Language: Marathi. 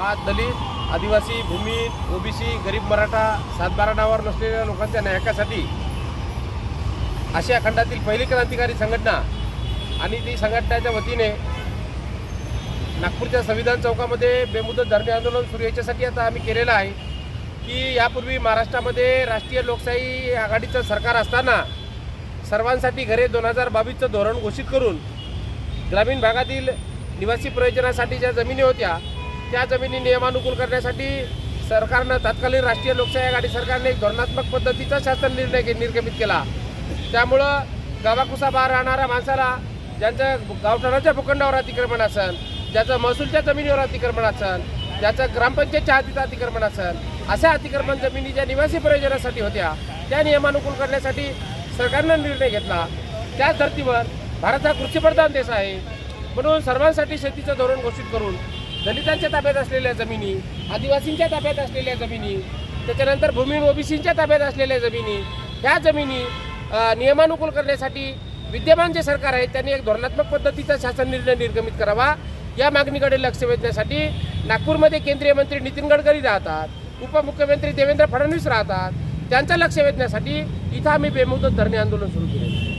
आज दलित आदिवासी भूमी ओबीसी गरीब मराठा सातबारा नावावर नसलेल्या लोकांच्या न्यायकासाठी आशिया खंडातील पहिली क्रांतिकारी संघटना आणि ती संघटनेच्या वतीने नागपूरच्या संविधान चौकामध्ये बेमुदत धरणे आंदोलन सुरू याच्यासाठी आता आम्ही केलेलं आहे की यापूर्वी महाराष्ट्रामध्ये राष्ट्रीय लोकशाही आघाडीचं सरकार असताना सर्वांसाठी घरे दोन हजार बावीसचं धोरण घोषित करून ग्रामीण भागातील निवासी प्रयोजनासाठी ज्या जमिनी होत्या त्या जमिनी नियमानुकूल करण्यासाठी सरकारनं तत्कालीन राष्ट्रीय लोकशाही आघाडी सरकारने एक धोरणात्मक पद्धतीचा शासन निर्णय निर्गमित केला. त्यामुळं गावाकुसाबाहेर राहणाऱ्या माणसाला ज्यांचं गावठाणाच्या भूखंडावर अतिक्रमण असेल ज्याचं महसूलच्या जमिनीवर अतिक्रमण असेल ज्याचं ग्रामपंचायतच्या हातीचं अतिक्रमण असेल अशा अतिक्रमण जमिनी ज्या निवासी प्रयोजनासाठी होत्या त्या नियमानुकूल करण्यासाठी सरकारनं निर्णय घेतला. त्याच धर्तीवर भारत हा कृषीप्रधान देश आहे. म्हणून सर्वांसाठी शेतीचं धोरण घोषित करून दलितांच्या ताब्यात असलेल्या जमिनी आदिवासींच्या ताब्यात असलेल्या जमिनी त्याच्यानंतर भूमी ओबीसींच्या ताब्यात असलेल्या जमिनी ह्या जमिनी नियमानुकूल करण्यासाठी विद्यमान जे सरकार आहे त्यांनी एक धोरणात्मक पद्धतीचा शासन निर्णय निर्गमित करावा. या मागणीकडे लक्ष वेधण्यासाठी नागपूरमध्ये केंद्रीय मंत्री नितीन गडकरी राहतात उपमुख्यमंत्री देवेंद्र फडणवीस राहतात. त्यांचं लक्ष वेधण्यासाठी इथं आम्ही बेमुदत धरणे आंदोलन सुरू केले